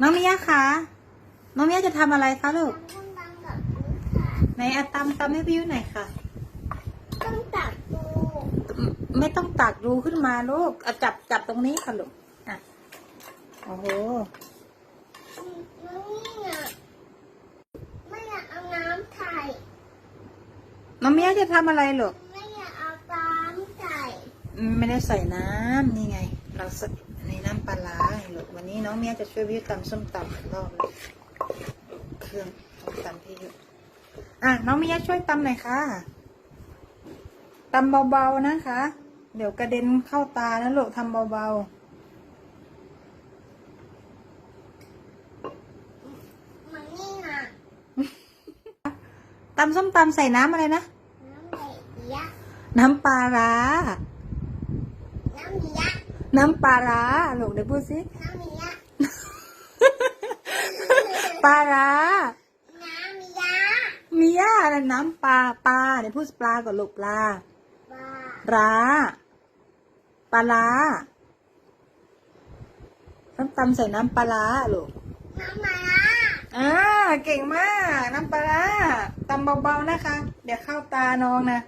น้องมิยะคะน้องมิยะจะทำอะไรคะลูกทำบังแบบนี้ค่ะไหนอะตำตำให้พี่ยุหน่อยค่ะ ต้องตักดูอืมไม่ต้องตักดูขึ้นมาลูกเอาจับจับตรงนี้ค่ะลูกอะโอ้โหน้องนี่น่ะไม่อยากเอาน้ำใส่น้องมิยะจะทำอะไรลูกไม่อยากเอาตามใส่อืมไม่ได้ใส่น้ำนี่ไง เราใส่ในน้ำปลาร้าไงลูกวัน นี้น้องเมียจะช่วยพี่ยุตำส้มตำอีกรอบเลยเครื่องส้มตำพี่ยุอะน้องเมียช่วยตำหน่อยค่ะตำเบาๆนะคะ เดี๋ยวกระเด็นเข้าตานะลูกทำเบามันนี่น่ะๆตำส้มตำใส่น้ำอะไรนะ น้ำใส่ยะน้ำปลาร้าน้ำยะน้ำปลาร้าลูกเดี๋ยวพูดสิ น้ำยะ ปลาร้าน้ำยะมีย่าอะไรน้ำปลาปลาเดี๋ยวพูดปลาก่อนลูกปลาปลาร้าปลาร้าน้ำตำใส่น้ำปลาร้าลูกน้ำมาอ่าเก่งมาก น้ำปลาร้าตำเบาๆนะคะ เดี๋ยวเข้าตาน้องนะน